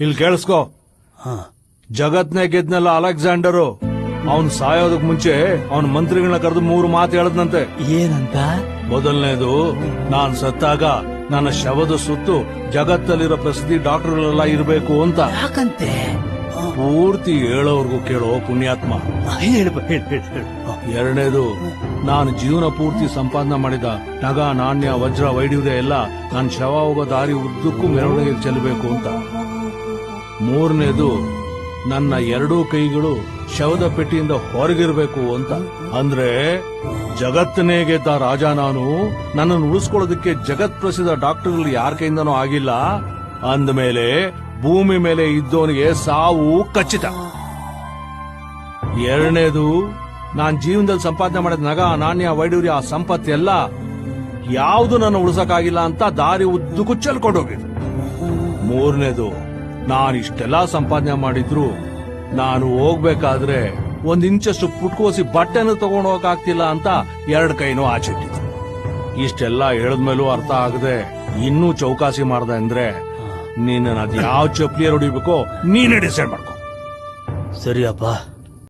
ಇಲ್ಲಿ ಕೇಳಿಸ್ಕೋ. ಜಗತ್ನೇ ಗೆದ್ನಲ್ಲ ಅಲೆಕ್ಸಾಂಡರು. ಅವನ್ ಸಾಯೋದಕ್ ಮುಂಚೆ ಅವನ್ ಮಂತ್ರಿಗಳನ್ನ ಕರೆದು ಮೂರು ಮಾತು ಹೇಳದ್ನಂತೆ. ಏನಂತ? ಮೊದಲನೇದು ನಾನ್ ಸತ್ತಾಗ ನನ್ನ ಶವದ ಸುತ್ತು ಜಗತ್ತಲ್ಲಿರೋ ಪ್ರಸಿದ್ಧಿ ಡಾಕ್ಟರ್ಗಳೆಲ್ಲ ಇರಬೇಕು ಅಂತ. ಯಾಕಂತೆ? ಪೂರ್ತಿ ಹೇಳೋರ್ಗು ಕೇಳೋ ಪುಣ್ಯಾತ್ಮ. ಎರಡನೇದು ನಾನು ಜೀವನ ಪೂರ್ತಿ ಸಂಪಾದನೆ ಮಾಡಿದ ನಗ ನಾಣ್ಯ ವಜ್ರ ವೈಢೂರ್ಯ ಎಲ್ಲ ನಾನು ಶವ ಹೋಗೋ ದಾರಿ ಉದ್ದಕ್ಕೂ ಮೆರವಣಿಗೆ ಚೆಲ್ಲಬೇಕು ಅಂತ. ಮೂರನೇದು ನನ್ನ ಎರಡೂ ಕೈಗಳು ಶವದ ಪೆಟ್ಟಿಯಿಂದ ಹೊರಗಿರ್ಬೇಕು ಅಂತ. ಅಂದ್ರೆ ಜಗತ್ತನೇ ಗೆದ್ದ ರಾಜ ನಾನು ನನ್ನನ್ನು ಉಳಿಸ್ಕೊಳ್ಳೋದಕ್ಕೆ ಜಗತ್ ಪ್ರಸಿದ್ಧ ಡಾಕ್ಟರ್ಗಳು ಯಾರ ಕೈಯಿಂದನೂ ಆಗಿಲ್ಲ. ಅಂದಮೇಲೆ ಭೂಮಿ ಮೇಲೆ ಇದ್ದವನಿಗೆ ಸಾವು ಖಚಿತ. ಎರಡನೇದು, ನಾನ್ ಜೀವನದಲ್ಲಿ ಸಂಪಾದನೆ ಮಾಡಿದ ನಗ, ನಾಣ್ಯ ವೈಡೂರ್ಯ ಆ ಸಂಪತ್ತೆಲ್ಲ ಯಾವುದು ನನ್ನ ಉಳಿಸಕ್ಕಾಗಿಲ್ಲ ಅಂತ ದಾರಿ ಉದ್ದಕ್ಕೂ ಚೆಲ್ಕೊಂಡೋಗಿದೆ ಮೂರನೇದು, ನಾನು ಇಷ್ಟೆಲ್ಲ ಸಂಪಾದನೆ ಮಾಡಿದ್ರು ನಾನು ಹೋಗ್ಬೇಕಾದ್ರೆ ಒಂದ್ ಇಂಚಷ್ಟು ಪುಟ್ಕೋಸಿ ಬಟ್ಟೆನ ತಗೊಂಡು ಹೋಗಕ್ಕಾಗ್ತಿಲ್ಲ ಅಂತ ಎರಡ್ ಕೈನೂ ಆಚಿಟ್ಟಿದ್ರು ಇಷ್ಟೆಲ್ಲ ಹೇಳದ್ಮೇಲೂ ಅರ್ಥ ಆಗದೆ ಇನ್ನೂ ಚೌಕಾಸಿ ಮಾಡ್ದೆ ಅಂದ್ರೆ ನೀನ್ ಅದು ಯಾವ ಚಪ್ಲಿಯರ್ ಹೊಡಿಬೇಕೋ ನೀನೇ ಡಿಸೈಡ್ ಮಾಡ್ಕೋ. ಸರಿಯಪ್ಪ